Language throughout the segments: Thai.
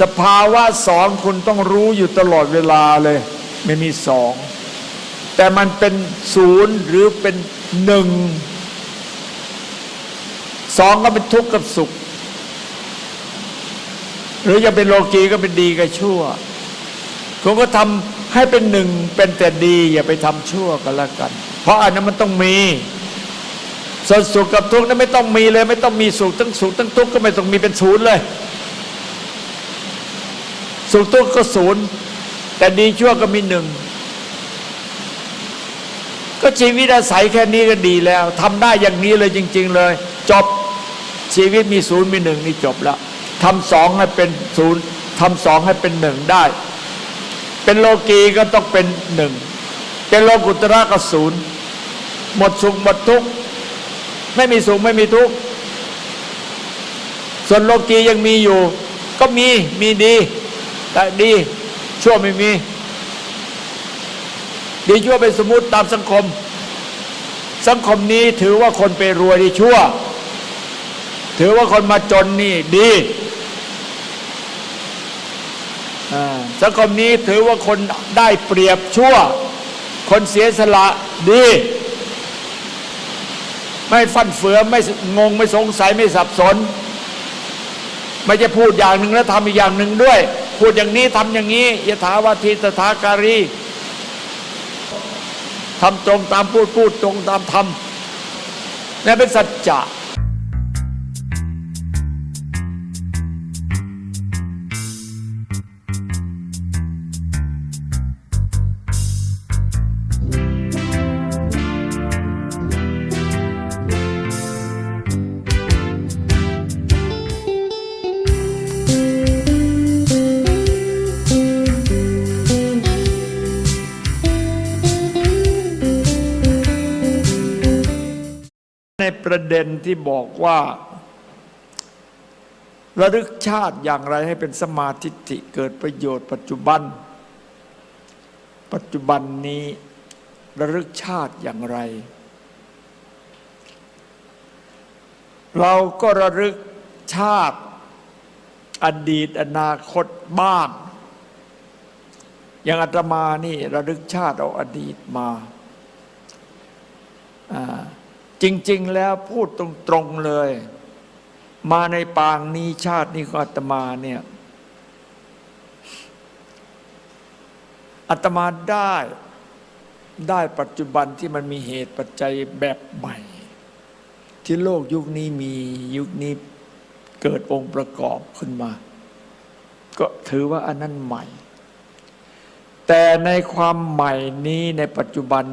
สภาวะสองคุณต้องรู้อยู่ตลอดเวลาเลย ไม่มีสอง แต่มันเป็นศูนย์หรือเป็นหนึ่งสองก็เป็นทุกข์กับสุข หรือจะเป็นโลกีก็เป็นดีกับชั่วคุณก็ทำให้เป็นหนึ่งเป็นแต่ดี อย่าไปทำชั่วก็แล้วกัน เพราะอันนั้นมันต้องมีส่วนสุขกับทุกข์นั้นไม่ต้องมีเลย ไม่ต้องมีสุขทั้งสุขทั้งทุกข์ก็ไม่ต้องมีเป็นศูนย์เลย สุขทุกข์ก็ศูนย์แต่ดีชั่วก็มีหนึ่งก็ชีวิตอาศัยแค่นี้ก็ดีแล้วทำได้อย่างนี้เลยจริง ๆ เลย จบชีวิตมีศูนย์มีหนึ่งนี่จบแล้วทำสองให้เป็นศูนย์ทำสองให้เป็นหนึ่งได้ เป็นโลกีก็ต้องเป็นหนึ่งเป็นโลกุตระก็ศูนย์หมดสุขหมดทุกข์ไม่มีสุขไม่มีทุกข์ส่วนโลกียังมีอยู่ ก็มีมีดี แต่ดีชั่วไม่มี ดีชั่วเป็นสมมติตามสังคม สังคมนี้ถือว่าคนไปรวยดีชั่ว ถือว่าคนมาจนนี่ดีอ่าสังคมนี้ถือว่าคนได้เปรียบชั่ว คนเสียสละดี ไม่ฟันเฟือไม่งงไม่สงสัยไม่สับสน ไม่จะพูดอย่างหนึ่งแล้วทำอีกอย่างหนึ่งด้วย พูดอย่างนี้ทำอย่างนี้ยถาวาทีตถาการีทำตรงตามพูดพูดตรงตามทำนี่เป็นสัจจะ ประเด็นที่บอกว่าระลึกชาติอย่างไรให้เป็นสมาธิิเกิดประโยชน์ปัจจุบัน ปัจจุบันนี้ระลึกชาติอย่างไร เราก็ระลึกชาติอดีตอนาคตบ้าง อย่างอาตมานี่ระลึกชาติเอาอดีตมาอ่า จริง ๆ แล้วพูดตรงๆเลย มาในปางนี้ชาตินี้ของอาตมาเนี่ยอาตมาได้ได้ปัจจุบันที่มันมีเหตุปัจจัยแบบใหม่ ที่โลกยุคนี้มียุคนี้เกิดองค์ประกอบขึ้นมา ก็ถือว่าอันนั้นใหม่ แต่ในความใหม่นี้ในปัจจุบัน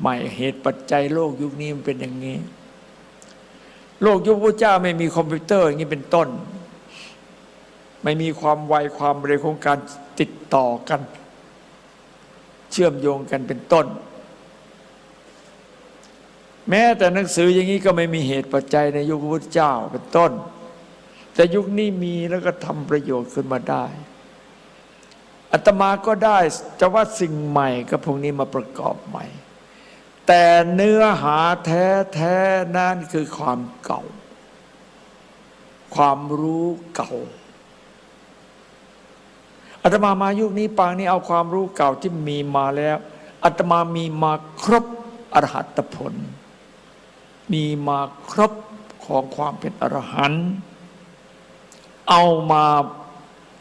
ใหม่เหตุปัจจัยโลกยุคนี้มันเป็นอย่างนี้ โลกยุคพระเจ้าไม่มีคอมพิวเตอร์อย่างนี้เป็นต้น ไม่มีความไวความเร็วของการติดต่อกัน เชื่อมโยงกันเป็นต้น แม้แต่หนังสืออย่างนี้ก็ไม่มีเหตุปัจจัยในยุคพระพุทธเจ้าเป็นต้น แต่ยุคนี้มีแล้วก็ทำประโยชน์ขึ้นมาได้อาตมาก็ได้จะว่าสิ่งใหม่กับพวกนี้มาประกอบใหม่ แต่เนื้อหาแท้แท้นั่นคือความเก่า ความรู้เก่าอาตมามายุคนี้ปางนี้เอาความรู้เก่าที่มีมาแล้วอาตมามีมาครบอรหัตผล มีมาครบของความเป็นอรหันต์เอามา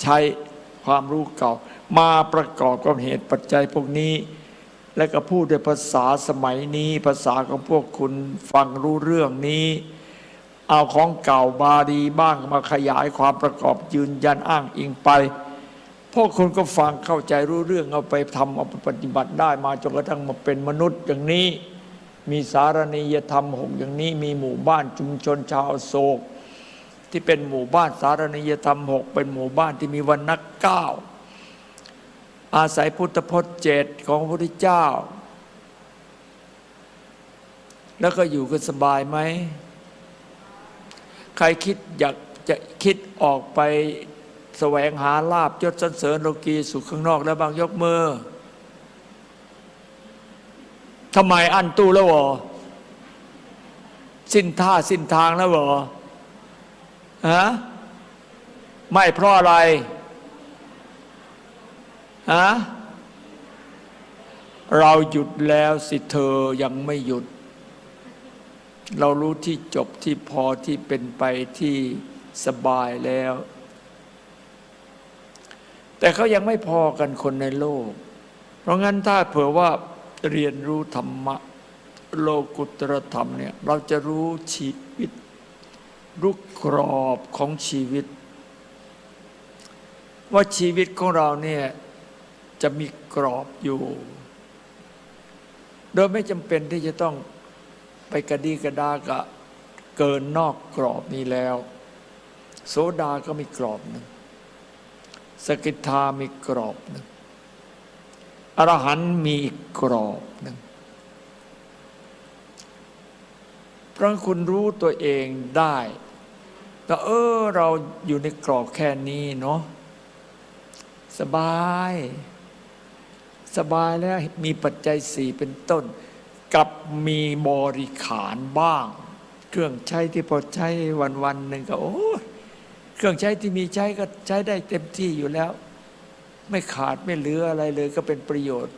ใช้ความรู้เก่า มาประกอบกับเหตุปัจจัยพวกนี้ และก็พูดด้วยภาษาสมัยนี้ภาษาของพวกคุณฟังรู้เรื่องนี้ เอาของเก่าบาดีบ้างมาขยายความประกอบยืนยันอ้างอิงไปพวกคุณก็ฟังเข้าใจรู้เรื่องเอาไปทำเอาไปปฏิบัติได้มาจนกระทั่งมาเป็นมนุษย์อย่างนี้ มีสารณียธรรมหกอย่างนี้ มีหมู่บ้านชุมชนชาวโศก ที่เป็นหมู่บ้านสารณียธรรมหกเป็นหมู่บ้านที่มีวันนักเก้า อาศัยพุทธพจน์เจ็ดของพระพุทธเจ้า แล้วก็อยู่กันสบายไหม ใครคิดอยากจะคิดออกไปแสวงหาลาบยศสรรเสริญโลกีสุขข้างนอกแล้วบางยกมือทำไมอันตู้แล้วเหรอ สิ้นท่าสิ้นทางแล้วเหรอฮะไม่เพราะอะไร ฮะเราหยุดแล้วสิเธอยังไม่หยุด เรารู้ที่จบที่พอที่เป็นไปที่สบายแล้ว แต่เขายังไม่พอกันคนในโลก เพราะงั้นถ้าเผื่อว่าเรียนรู้ธรรมะ โลกุตรธรรมเนี่ย เราจะรู้ชีวิต รู้กรอบของชีวิต ว่าชีวิตของเราเนี่ย จะมีกรอบอยู่ โดยไม่จำเป็นที่จะต้องไปกระดีกระดากะเกินนอกกรอบนี้แล้ว โสดาก็มีกรอบหนึ่งสกิทามีกรอบหนึ่งอรหันมีอีกกรอบหนึ่งเพราะคุณรู้ตัวเองได้แต่เออเราอยู่ในกรอบแค่นี้เนาะสบาย สบายแล้วมีปัจจัยสี่เป็นต้น กับมีบริขารบ้าง เครื่องใช้ที่พอใช้วันวันหนึ่งก็โอ้เครื่องใช้ที่มีใช้ก็ใช้ได้เต็มที่อยู่แล้ว ไม่ขาดไม่เหลืออะไรเลยก็เป็นประโยชน์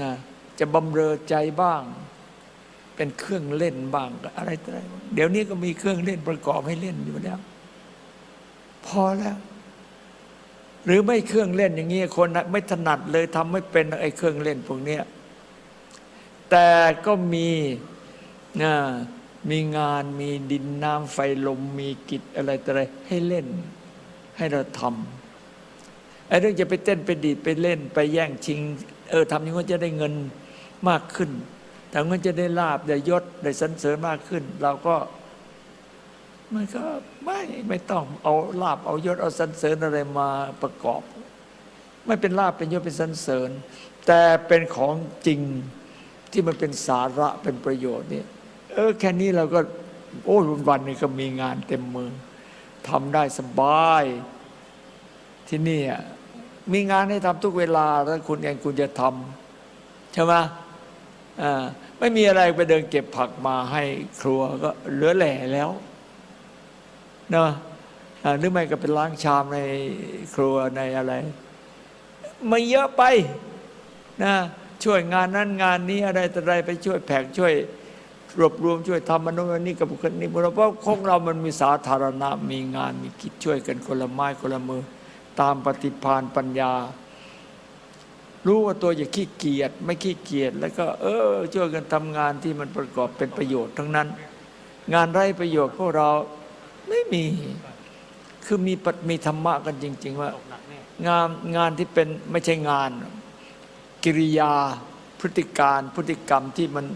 นะจะบำเรอใจบ้าง เป็นเครื่องเล่นบ้างอะไรต่ออะไรบ้างเดี๋ยวนี้ก็มีเครื่องเล่นประกอบให้เล่นอยู่แล้ว พอแล้ว หรือไม่เครื่องเล่นอย่างนี้คนไม่ถนัดเลยทำไม่เป็นไอ้เครื่องเล่นพวกเนี้ยแต่ก็มีนะมีงานมีดินน้ำไฟลมมีกิจอะไรต่ออะไรให้เล่น ให้เราทำไอ้เรื่องจะไปเต้นไปดีดไปเล่นไปแย่งชิง เออทำอย่างนี้จะได้เงินมากขึ้นแต่เงินจะได้ลาบได้ยศได้สรรเสริญมากขึ้น เราก็ มันก็ไม่ไม่ต้องเอาลาบเอายศเอาสรรเสริญอะไรมาประกอบ ไม่เป็นลาบเป็นยศเป็นสรรเสริญ แต่เป็นของจริงที่มันเป็นสาระเป็นประโยชน์เนี่ยเออแค่นี้เราก็โอ้ยวันนี้ก็มีงานเต็มมือทำได้สบายที่นี่อะมีงานให้ทำทุกเวลาถ้าคุณเองคุณจะทำใช่ไหมอ่าไม่มีอะไรไปเดินเก็บผักมาให้ครัวก็เหลือแหล่แล้ว เนาะหรือไม่ก็เป็นล้างชามในครัวในอะไรไม่เยอะไปนะช่วยงานนั้นงานนี้อะไรต่ออะไรไปช่วยแผกช่วยรวบรวมช่วยทำมนโน้นอันนี้กับคนนี้เพราะของเรามันมีสาธารณะมีงานมีกิจช่วยกันคนละไม้คนละมือ ตามปฏิภาณปัญญา รู้ว่าตัวอย่าขี้เกียจไม่ขี้เกียจแล้วก็ เออช่วยกันทำงานที่มันประกอบเป็นประโยชน์ทั้งนั้น งานไร้ประโยชน์พวกเรา ไม่มี คือมีปมีธรรมะกันจริง ๆ ว่า งานงานที่เป็นไม่ใช่งาน กิริยาพฤติการพฤติกรรมที่มัน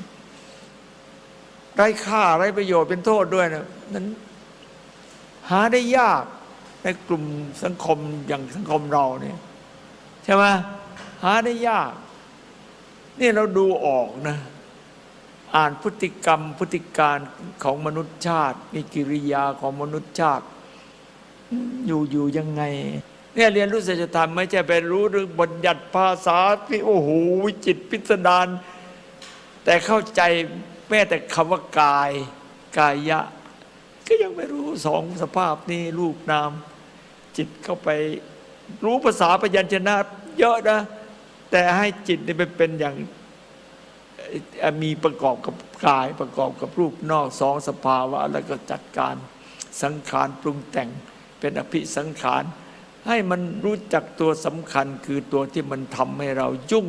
ไร้ค่าไร้ประโยชน์เป็นโทษด้วยนะนั้นหาได้ยากในกลุ่มสังคมอย่างสังคมเราเนี่ยใช่ไหมหาได้ยาก นี่เราดูออกนะ อ่านพฤติกรรมพฤติการของมนุษยชาติ มีกิริยาของมนุษยชาติ อยู่อยู่ยังไง เนี่ยเรียนรู้สัจธรรมไม่ใช่ไปรู้เรื่องบัญญัติภาษาที่โอ้โหวิจิตพิสดารแต่เข้าใจแม้แต่คำว่ากายกายะ ก็ยังไม่รู้สองสภาพนี้รูปนาม จิตเข้าไปรู้ภาษาพยัญชนะเยอะนะ แต่ให้จิตนี่ไปเป็นอย่าง มีประกอบกับกายประกอบกับรูปนอกสองสภาวะ แล้วก็จัดการสังขารปรุงแต่งเป็นอภิสังขารให้มันรู้จักตัวสำคัญคือตัวที่มันทำให้เรายุ่ง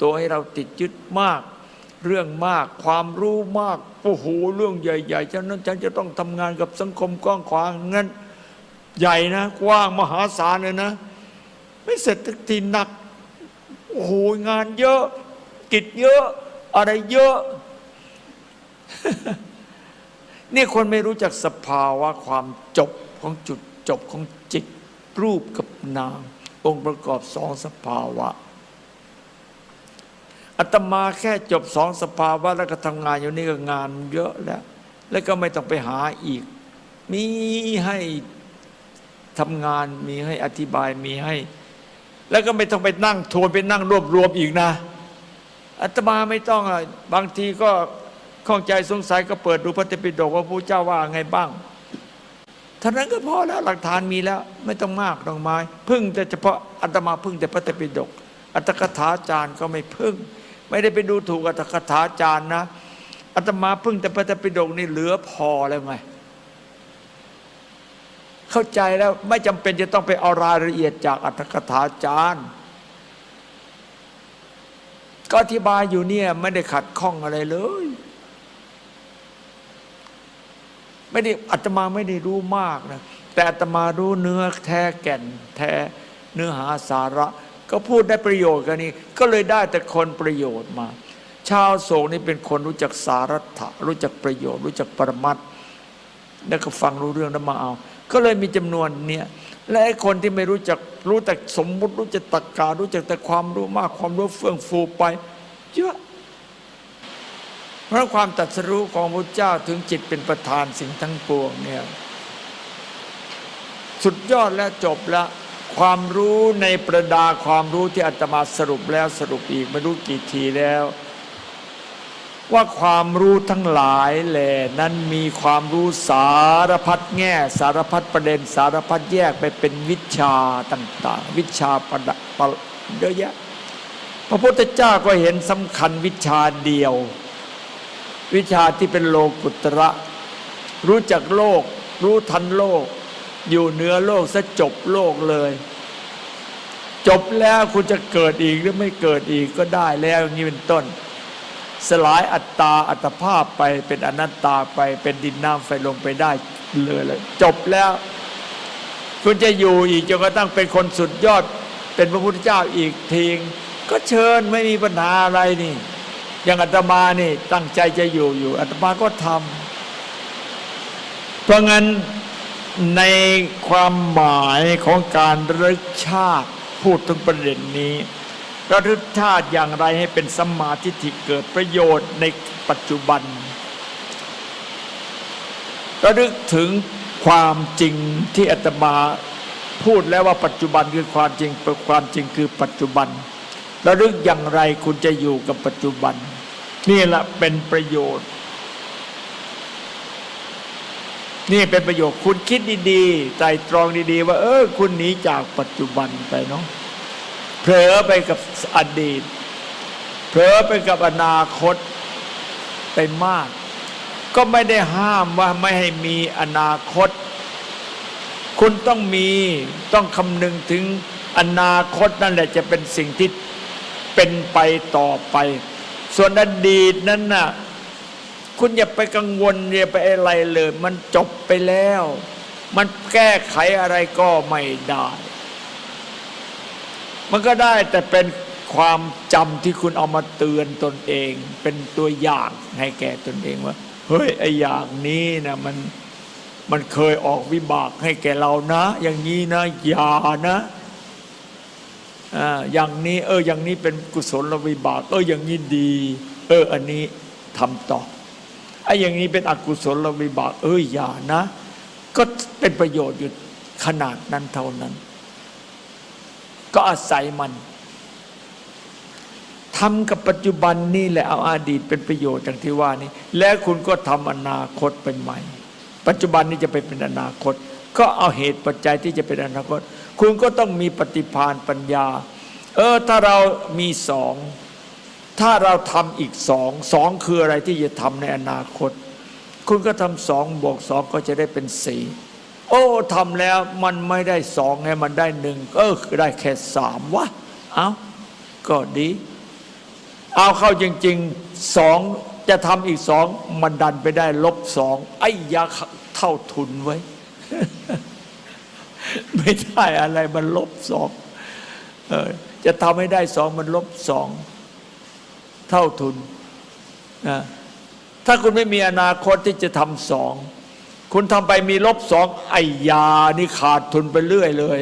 ตัวให้เราติดยึดมาก เรื่องมากความรู้มากโอ้โหเรื่องใหญ่ๆฉะนั้นฉันจะต้องทำงานกับสังคมกว้างขวางงั้นใหญ่นะ กว้างมหาศาลเลยนะ ไม่เสร็จสักทีหนักโอ้โหงานเยอะกิจเยอะ อะไรเยอะ นี่คนไม่รู้จักสภาวะความจบของจุดจบของจิตรูปกับนาม องค์ประกอบสองสภาวะอาตมาแค่จบสองสภาวะแล้วก็ทำงานอยู่นี่ก็งานเยอะแล้ว แล้วก็ไม่ต้องไปหาอีก มีให้ทำงานมีให้อธิบายมีให้ แล้วก็ไม่ต้องไปนั่งทวนไปนั่งรวบรวมอีกนะ อาตมาไม่ต้องอะบางทีก็ข้องใจสงสัยก็เปิดดูพระเตปิฎกว่าพระเจ้าว่าไงบ้างท่านั้นก็พอแล้วหลักฐานมีแล้ว ไม่ต้องมากต้องไม้ พึ่งแต่เฉพาะอาตมาพึ่งแต่พระไตรปิฎกอัตถกถาจารย์ก็ไม่พึ่ง ไม่ได้ไปดูถูกอัตถกถาจารย์นะอาตมาพึ่งแต่พระไตรปิฎกนี่เหลือพอแล้วไงเข้าใจแล้วไม่จำเป็นจะต้องไปเอารายละเอียดจากอัตถกถาจารย์ ก็อธิบายอยู่เนี่ยไม่ได้ขัดข้องอะไรเลย ไม่ได้อาตมาไม่ได้รู้มากนะแต่อาตมารู้เนื้อแท้แก่น แท้เนื้อหาสาระ ก็พูดได้ประโยชน์กันนี้ ก็เลยได้แต่คนประโยชน์มา ชาวโศกนี่เป็นคนรู้จักสารัตะรู้จักประโยชน์ รู้จักปรมัตถ์แล้วก็ฟังรู้เรื่องแล้วมาเอา ก็เลยมีจำนวนเนี่ย และไอ้คนที่ไม่รู้จักรู้แต่สมมุติรู้จักตรรการู้จักแต่ความรู้มากความรู้เฟื่องฟูไปเยอะเพราะความตัดสรู้ของพระเจ้าถึงจิตเป็นประธานสิ่งทั้งปวงเนี่ยสุดยอดและจบล้วความรู้ในประดาความรู้ที่อาตมาสรุปแล้วสรุปอีกไม่รู้กี่ทีแล้ว ว่าความรู้ทั้งหลายแหล่นั้นมีความรู้สารพัดแง่ สารพัดประเด็นสารพัดแยกไปเป็นวิชาต่างๆ วิชาประดับเยอะแยะพระพุทธเจ้าก็เห็นสำคัญวิชาเดียว วิชาที่เป็นโลกุตระ รู้จักโลก รู้ทันโลก อยู่เหนือโลกซะจบโลกเลย จบแล้วคุณจะเกิดอีกหรือไม่เกิดอีกก็ได้แล้วอย่างนี้เป็นต้น สลายอัตตาอัตภาพไปเป็นอนัตตาไปเป็นดินน้ำไฟลงไปได้เลยเลย จบแล้ว คุณจะอยู่อีกจนกระทั่งเป็นคนสุดยอด เป็นพระพุทธเจ้าอีกทีงก็เชิญไม่มีปัญหาอะไรนี่ อย่างอาตมานี่ตั้งใจจะอยู่อยู่อาตมาก็ทำเพราะงั้นในความหมายของการระลึกชาติพูดถึงประเด็นนี้ ระลึกชาติอย่างไรให้เป็นสมาทิฏฐิเกิดประโยชน์ในปัจจุบัน ระลึกถึงความจริงที่อาตมาพูดแล้วว่าปัจจุบันคือความจริงความจริงคือปัจจุบัน ระลึกอย่างไรคุณจะอยู่กับปัจจุบัน นี่แหละเป็นประโยชน์ นี่เป็นประโยชน์คุณคิดดีๆใจตรองดีๆ ว่า เออคุณหนีจากปัจจุบันไปเนาะ เผลอไปกับอดีต เผลอไปกับอนาคตไปมาก ก็ไม่ได้ห้ามว่าไม่ให้มีอนาคต คุณต้องมีต้องคำนึงถึงอนาคตนั่นแหละจะเป็นสิ่งที่เป็นไปต่อไป ส่วนอดีตนั้นน่ะคุณอย่าไปกังวลอย่าไปอะไรเลย มันจบไปแล้ว มันแก้ไขอะไรก็ไม่ได้ มันก็ได้แต่เป็นความจำที่คุณเอามาเตือนตนเอง เป็นตัวอย่างให้แก่ตนเองว่า เฮ้ยไอ้อย่างนี้นะมันมันเคยออกวิบากให้แก่เรานะ อย่างนี้นะอย่านะอ่าอย่างนี้ เออ อย่างนี้เป็นกุศลวิบาก เออ อย่างนี้ดี เออ อันนี้ทำต่อไอ้อย่างนี้เป็นอกุศลวิบาก เอออย่านะ ก็เป็นประโยชน์อยู่ขนาดนั้นเท่านั้น ก็อาศัยมันทำกับปัจจุบันนี่แหละเอาอาดีตเป็นประโยชน์อย่างที่ว่านี้ แล้วคุณก็ทำอนาคตเป็นใหม่ ปัจจุบันนี้จะไปเป็นอนาคต ก็เอาเหตุปัจจัยที่จะเป็นอนาคต คุณก็ต้องมีปฏิภาณปัญญา เออถ้าเรามีสองถ้าเราทำอีกสองสองคืออะไรที่จะทำในอนาคต คุณก็ทำสองบวกสองก็จะได้เป็นสี่ โอ้ทำแล้วมันไม่ได้สองไงมันได้หนึ่งเออได้แค่สามวะเอาก็ดี เอาเข้าจริงๆสองจะทำอีกสองมันดันไปได้ลบสองไอ้ยาเท่าทุนไว้ ไม่ได้อะไรมันลบสองเออจะทำให้ได้สองมันลบสองเท่าทุนนะถ้าคุณไม่มีอนาคตที่จะทำสอง คุณทำไปมีลบสองไอ้ยานี่ขาดทุนไปเรื่อยเลย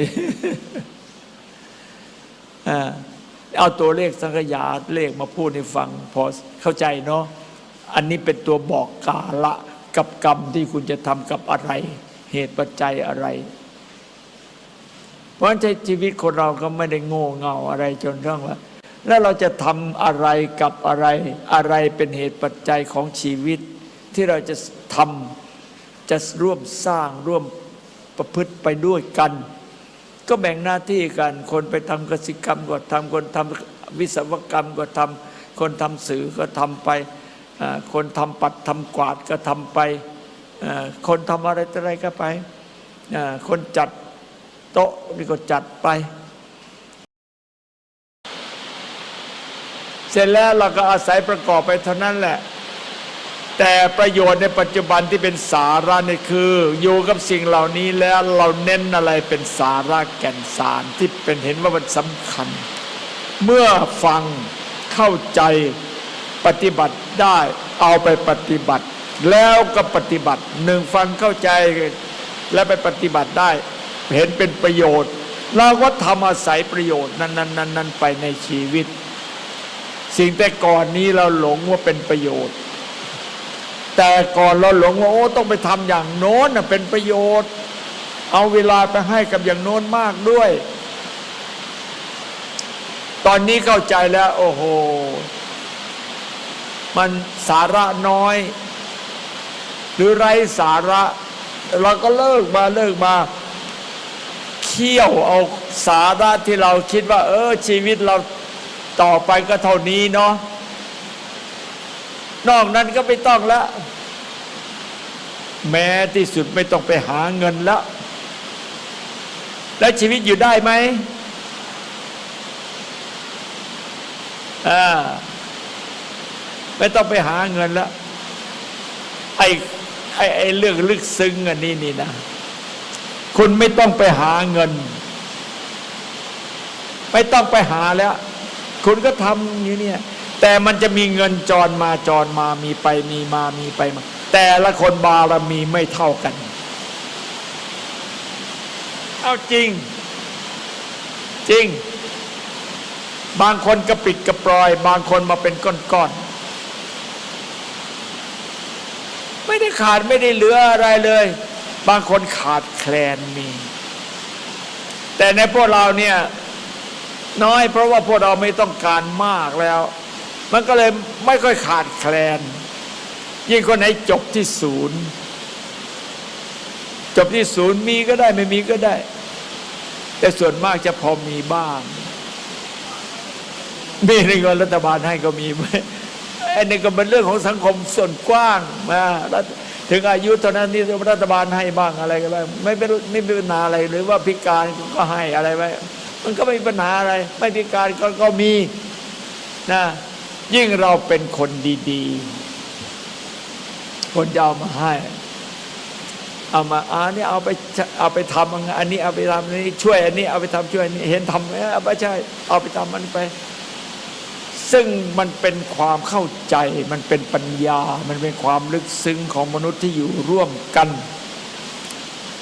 เอาตัวเลขสังขยาเลขมาพูดให้ฟัง พอเข้าใจเนาะอันนี้เป็นตัวบอกกาละกับกรรมที่คุณจะทำกับอะไร เหตุปัจจัยอะไร เพราะฉะนั้นชีวิตคนเราก็ไม่ได้โง่เง่าอะไรจนเรื่องว่า แล้วเราจะทำอะไรกับอะไร อะไรเป็นเหตุปัจจัยของชีวิต ที่เราจะทำ จะร่วมสร้างร่วมประพฤติไปด้วยกัน ก็แบ่งหน้าที่กัน คนไปทำกสิกรรมก็ทำคนทำวิศวกรรมก็ทำคนทำสื่อก็ทำไปคนทำปัดทำกวาดก็ทำไปคนทำอะไรต่ออะไรก็ไปคนจัดโต๊ะนี่ก็จัดไป เสร็จแล้วเราก็อาศัยประกอบไปเท่านั้นแหละ แต่ประโยชน์ในปัจจุบันที่เป็นสาระนี่คือ อยู่กับสิ่งเหล่านี้แล้วเราเน้นอะไรเป็นสาระแก่นสารที่เป็นเห็นว่ามันสำคัญ เมื่อฟังเข้าใจปฏิบัติได้เอาไปปฏิบัติ แล้วก็ปฏิบัติหนึ่งฟังเข้าใจและไปปฏิบัติได้ เห็นเป็นประโยชน์เราก็ทำอาศัยประโยชน์นั้นๆๆๆไปในชีวิต สิ่งแต่ก่อนนี้เราหลงว่าเป็นประโยชน์ แต่ก่อนเราหลงว่าโอ้ต้องไปทำอย่างโน้นเป็นประโยชน์ เอาเวลาไปให้กับอย่างโน้นมากด้วย ตอนนี้เข้าใจแล้ว โอ้โห มันสาระน้อย หรือไร้สาระ เราก็เลิกมาเลิกมาเคี่ยวเอาสาระที่เราคิดว่า เออชีวิตเราต่อไปก็เท่านี้เนาะ นอกนั้นก็ไม่ต้องแล้วแม้ที่สุดไม่ต้องไปหาเงินแล้วแล้วชีวิตอยู่ได้ไหมอ่าไม่ต้องไปหาเงินแล้วไอ้ไอ้ไอ้เรื่องลึกซึ้งอันนี้นี่นะ คุณไม่ต้องไปหาเงิน ไม่ต้องไปหาแล้ว คุณก็ทำอย่างนี้เนี่ย แต่มันจะมีเงินจรมาจรมามีไปมีมามีไปมา แต่ละคนบารมีไม่เท่ากัน เอาจริง จริง บางคนกระปิดกระปลอย บางคนมาเป็นก้อนๆไม่ได้ขาดไม่ได้เหลืออะไรเลย บางคนขาดแคลนมี แต่ในพวกเราเนี่ยน้อยเพราะว่าพวกเราไม่ต้องการมากแล้ว มันก็เลยไม่ค่อยขาดแคลน ยิ่งคนไหนจบที่ศูนย์จบที่ศูนย์มีก็ได้ไม่มีก็ได้ แต่ส่วนมากจะพอมีบ้าง มีในเงินรัฐบาลให้ก็มีไหมอันนี้ก็เป็นเรื่องของสังคมส่วนกว้างนะถึงอายุเท่านั้นนี่รัฐบาลให้บ้างอะไรก็ได้ไม่เป็นไม่เป็นปัญหาอะไรหรือว่าพิการก็ให้อะไรไว้ มันก็ไม่มีปัญหาอะไร ไม่พิการก็ก็มีนะ ยิ่งเราเป็นคนดีๆ คนจะเอามาให้ เอามาอ่านี่เอาไปเอาไปทำอันนี้เอาไปทำอันนี้ช่วยอันนี้เอาไปทำช่วยอันนี้เห็นทำเอาไปใช่เอาไปทำมันไป ซึ่งมันเป็นความเข้าใจ มันเป็นปัญญา มันเป็นความลึกซึ้งของมนุษย์ที่อยู่ร่วมกัน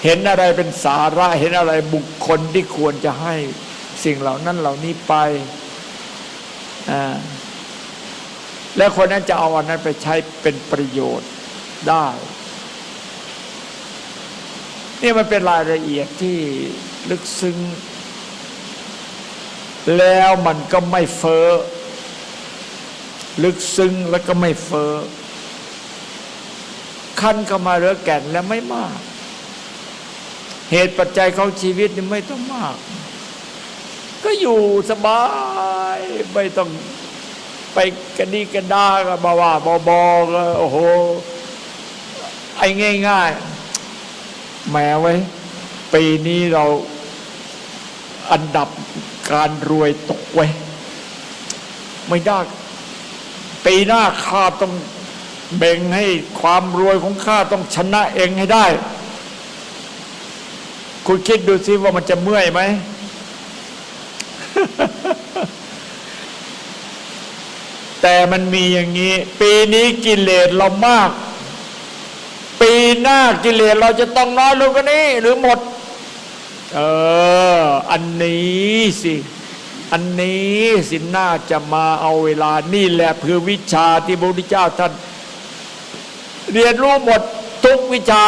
เห็นอะไรเป็นสาระเห็นอะไรบุคคลที่ควรจะให้สิ่งเหล่านั้นเหล่านี้ไปอ่า แล้วคนนั้นจะเอาอันนั้นไปใช้เป็นประโยชน์ได้ นี่มันเป็นรายละเอียดที่ลึกซึ้ง แล้วมันก็ไม่เฟ้อ ลึกซึ้งแล้วก็ไม่เฟ้อขั้นเข้ามาเรือแก่นแล้วไม่มาก เหตุปัจจัยของชีวิตนี่ไม่ต้องมาก ก็อยู่สบาย ไม่ต้อง ไปกระดีกระดาก็บาว่าบอบอก็โอ้โห ไอ้ง่ายๆแหมไว้ ปีนี้เราอันดับการรวยตกไว้ ไม่ได้ ปีหน้าข้าต้องเบ่งให้ความรวยของข้าต้องชนะเองให้ได้ คุณคิดดูซิว่ามันจะเมื่อยไหม แต่มันมีอย่างนี้ ปีนี้กิเลสเรามาก ปีหน้ากิเลสเราจะต้องน้อยลงกว่านี้ หรือหมด เออ อันนี้สิ อันนี้สิน่าจะมาเอาเวลานี่แหละคือวิชาที่พระพุทธเจ้าท่าน เรียนรู้หมดทุกวิชา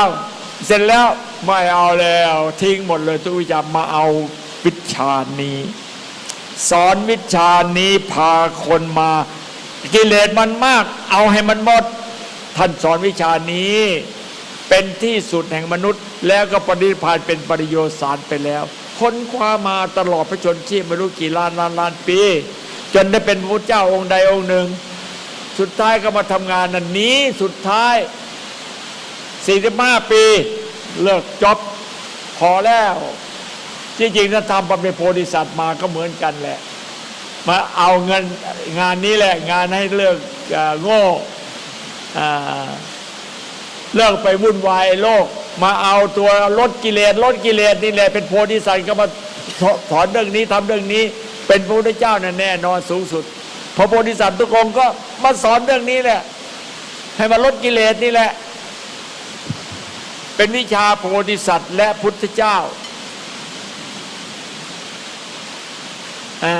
เสร็จแล้วไม่เอาแล้ว ทิ้งหมดเลยทุกวิชามาเอาวิชานี้ สอนวิชานี้พาคนมา กิเลสมันมาก เอาให้มันหมดท่านสอนวิชานี้ เป็นที่สุดแห่งมนุษย์ แล้วก็ปฏิพานเป็นปริโยสารไปแล้ว ค้นคว้ามาตลอดพระชนชีพไม่รู้กี่ล้านล้านล้านปี จนได้เป็นพระเจ้าองค์ใดองค์หนึ่ง สุดท้ายก็มาทำงานนันนี้สุดท้าย45ปี เลิกจบพอแล้ว จริงๆถ้าทำบำเพ็ญโพธิสัตว์มาก็เหมือนกันแหละ มาเอาเงินงานนี้แหละงานให้เลิกเอ่อโง่เลิกไปวุ่นวายโลก มาเอาตัวลดกิเลสลดกิเลสนี่แหละเป็นโพธิสัตว์ก็มาสอนเรื่องนี้ทำเรื่องนี้ เป็นพระพุทธเจ้านั่นแน่นอนสูงสุดพระโพธิสัตว์ทุกองก็มาสอนเรื่องนี้แหละ ให้มาลดกิเลสนี่แหละ เป็นวิชาโพธิสัตว์ และพุทธเจ้าอ่า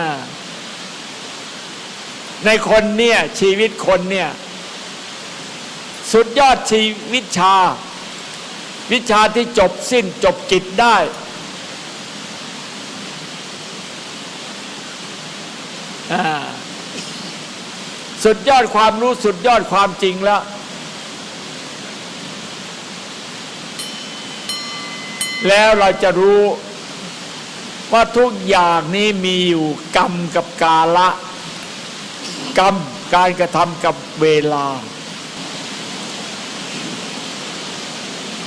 ในคนเนี่ยชีวิตคนเนี่ยสุดยอดชีวิชา วิชาที่จบสิ้นจบกิจได้ สุดยอดความรู้สุดยอดความจริงแล้วแล้วเราจะรู้ว่าทุกอย่างนี้มีอยู่กรรมกับกาละ กรรม การกระทำกับเวลา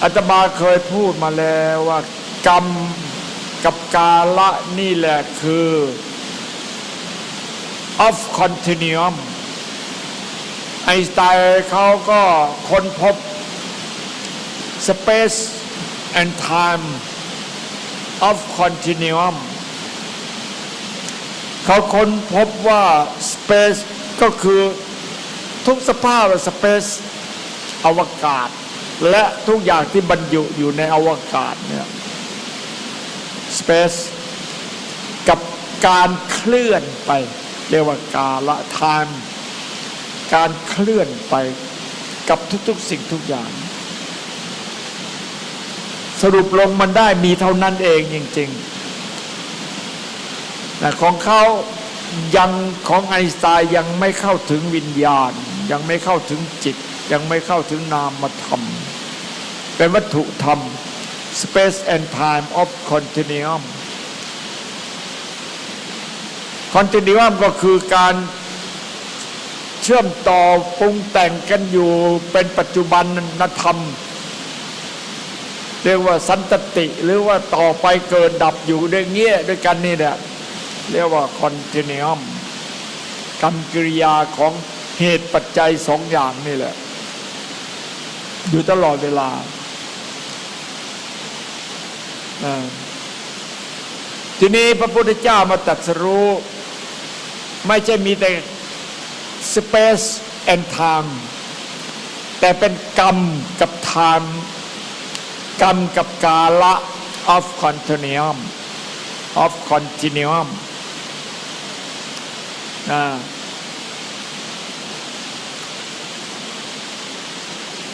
อาตมาเคยพูดมาแล้วว่ากรรมกับกาละนี่แหละคือ of continuum ไอน์สไตน์เขาก็ค้นพบ space and time of continuum เขาค้นพบว่า space ก็คือทุกสภาพ space อวกาศ และทุกอย่างที่บรรจุอยู่ในอวกาศเนี่ย space กับการเคลื่อนไป เรียกว่ากาละ time การเคลื่อนไปกับทุกๆสิ่งทุกอย่าง สรุปลงมันได้มีเท่านั้นเองจริงๆนะของเขา ยังของไอสไตน์ยังไม่เข้าถึงวิญญาณ ยังไม่เข้าถึงจิต ยังไม่เข้าถึงนามธรรม เป็นวัตถุธรรม space and time of continuum continuum ก็คือการเชื่อมต่อปรุงแต่งกันอยู่เป็นปัจจุบันธรรม เรียกว่าสันตติหรือว่าต่อไปเกิดดับอยู่ด้วยเงี้ยด้วยกันนี่แหละ เรียกว่าคอนติเนียมกรรมกิริยาของเหตุปัจจัยสองอย่างนี่แหละ อยู่ตลอดเวลา ทีนี้พระพุทธเจ้ามาตรัสรู้ ไม่ใช่มีแต่ space and time แต่เป็นกรรมกับ time กรรมกับกาละ of continuum of continuum นะ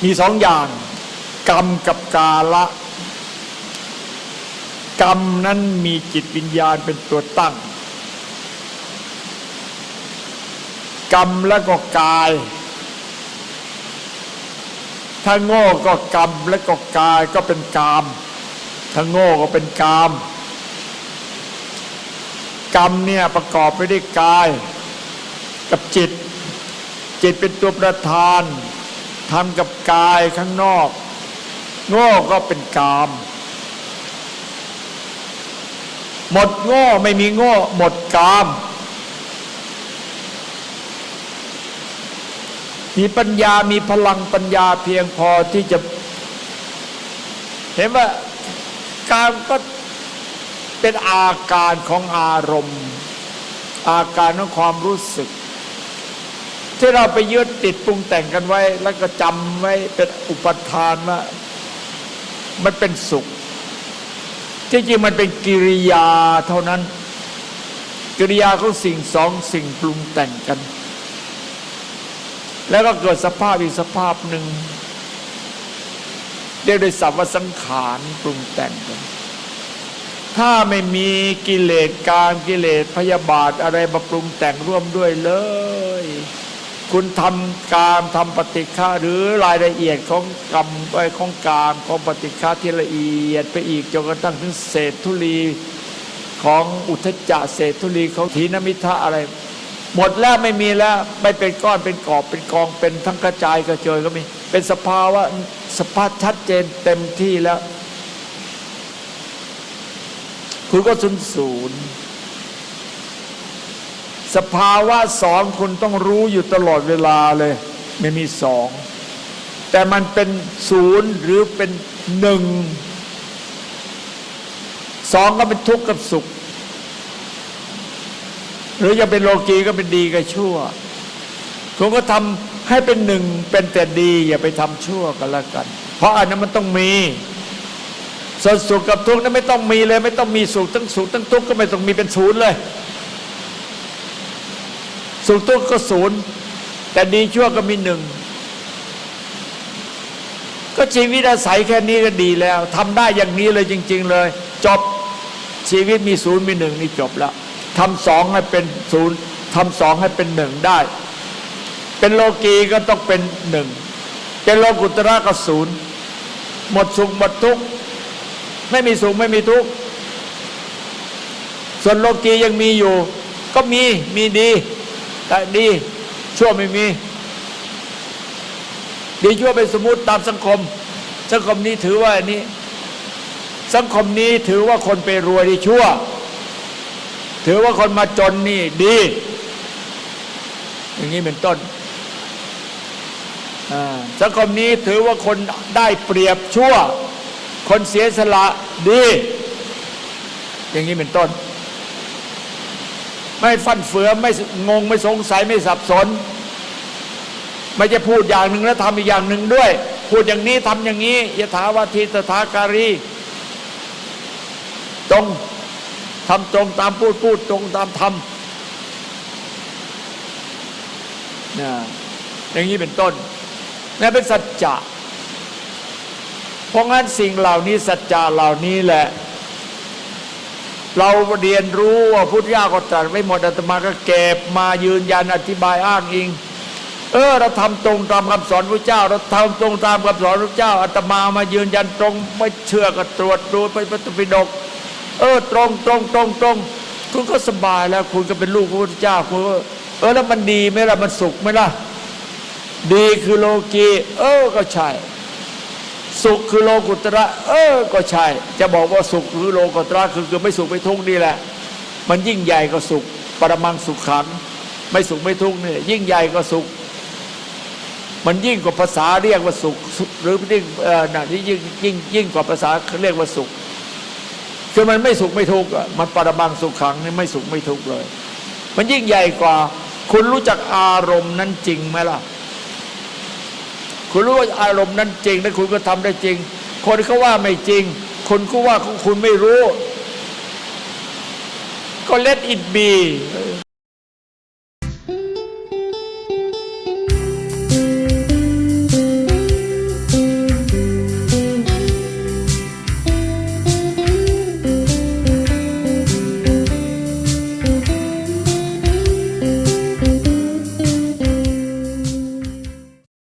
มีสองอย่าง กรรมกับกาละ กรรมนั้นมีจิตวิญญาณเป็นตัวตั้ง กรรมแล้วก็กาย ถ้าโง่ก็กรรมแล้วก็กายก็เป็นกาม ถ้าโง่ก็เป็นกาม กรรมเนี่ยประกอบไปด้วยกาย กับจิต จิตเป็นตัวประธานทำกับกายข้างนอก โง่ก็เป็นกาม หมดโง่ไม่มีโง่ หมดกาม มีปัญญามีพลังปัญญาเพียงพอที่จะ เห็นว่าการก็เป็นอาการของอารมณ์ อาการของความรู้สึก ที่เราไปยึดติดปรุงแต่งกันไว้ แล้วก็จำไว้เป็นอุปทานว่ามันเป็นสุข ที่จริงมันเป็นกิริยาเท่านั้น กิริยาของสิ่งสองสิ่งปรุงแต่งกัน แล้วก็เกิดสภาพอีกสภาพหนึ่งเรียกโดยสัพวสังขารปรุงแต่งกัน ถ้าไม่มีกิเลสการกิเลสพยาบาทอะไรมาปรุงแต่งร่วมด้วยเลย คุณทำกามทำปฏิฆาหรือรายละเอียดของกรรมไอ้ของกามของปฏิฆาที่ละเอียดไปอีกจนกระทั่งถึงเศษธุลีของอุทจจะเศษธุลีของทีนมิทะอะไร หมดแล้วไม่มีแล้วไม่เป็นก้อนเป็นกอบเป็นกองเป็นทั้งกระจายกระเจยก็มี เป็นสภาวะสภาพชัดเจนเต็มที่แล้ว คุณก็ศูนศูนย์ สภาวะสองคุณต้องรู้อยู่ตลอดเวลาเลย ไม่มีสอง แต่มันเป็นศูนย์หรือเป็นหนึ่งสองก็เป็นทุกข์กับสุข หรือจะเป็นโลกีก็เป็นดีกับชั่วคุณก็ทำให้เป็นหนึ่งเป็นแต่ดี อย่าไปทำชั่วกันละกัน เพราะอันนั้นมันต้องมีส่วนสุขกับทุกข์นั้นไม่ต้องมีเลย ไม่ต้องมีสุขทั้งสุขทั้งทุกข์ก็ไม่ต้องมีเป็นศูนย์เลย สุขทุกข์ก็ศูนย์แต่ดีชั่วก็มีหนึ่งก็ชีวิตอาศัยแค่นี้ก็ดีแล้วทำได้อย่างนี้เลยจริง ๆ เลย จบชีวิตมีศูนย์มีหนึ่งนี่จบแล้วทำสองให้เป็นศูนย์ทำสองให้เป็นหนึ่งได้ เป็นโลกีก็ต้องเป็นหนึ่งเป็นโลกุตระก็ศูนย์หมดสุขหมดทุกข์ไม่มีสุขไม่มีทุกข์ส่วนโลกียังมีอยู่ ก็มีมีดี แต่ดีชั่วไม่มี ดีชั่วเป็นสมมติตามสังคม สังคมนี้ถือว่าอันนี้ สังคมนี้ถือว่าคนไปรวยดีชั่ว ถือว่าคนมาจนนี่ดี อย่างนี้เป็นต้นสังคมนี้ถือว่าคนได้เปรียบชั่ว คนเสียสละดี อย่างนี้เป็นต้น ไม่ฟันเฟือไม่งงไม่สงสัยไม่สับสน ไม่จะพูดอย่างหนึ่งแล้วทำอีกอย่างหนึ่งด้วย พูดอย่างนี้ทำอย่างนี้ยถาวาทีตถาการีตรงทำตรงตามพูดพูดตรงตามทำนะอย่างนี้เป็นต้นนั่เป็นสัจจะเพราะงั้นสิ่งเหล่านี้สัจจะเหล่านี้แหละ เราเรียนรู้ว่าพุทธเจ้าก็ตรัสไว้หมดอาตมาก็เก็บมายืนยันอธิบายอ้างอิง เออ เราทำตรงตามคำสอนพระเจ้า เราทำตรงตามคำสอนพระเจ้าอาตมามายืนยันตรง ไม่เชื่อก็ตรวจดูไปพระตปิฎกเออ ตรงตรงตรงตรงคุณก็สบายแล้ว คุณก็เป็นลูกพระพุทธเจ้าคุณก็เออแล้วมันดีไหมล่ะมันสุขไหมล่ะ ดีคือโลกีเออก็ใช่ สุขคือโลกุตระ เออ ก็ใช่ จะบอกว่าสุขคือโลกุตระคือคือไม่สุขไม่ทุกข์นี่แหละ มันยิ่งใหญ่ก็สุข ปรมังสุขขัง ไม่สุขไม่ทุกข์นี่ยิ่งใหญ่ก็สุข มันยิ่งกว่าภาษาเรียกว่าสุข หรือยิ่งเออน่ะที่ยิ่งยิ่งยิ่งกว่าภาษาเรียกว่าสุขคือมันไม่สุขไม่ทุกข์มันปรมังสุขขังนี่ไม่สุขไม่ทุกข์เลย มันยิ่งใหญ่กว่า คุณรู้จักอารมณ์นั้นจริงไหมล่ะ คุณรู้ว่าอารมณ์นั้นจริงแล้วคุณก็ทำได้จริง คนเขาว่าไม่จริง คนก็ว่าคุณไม่รู้ ก็เล็ดอิดบี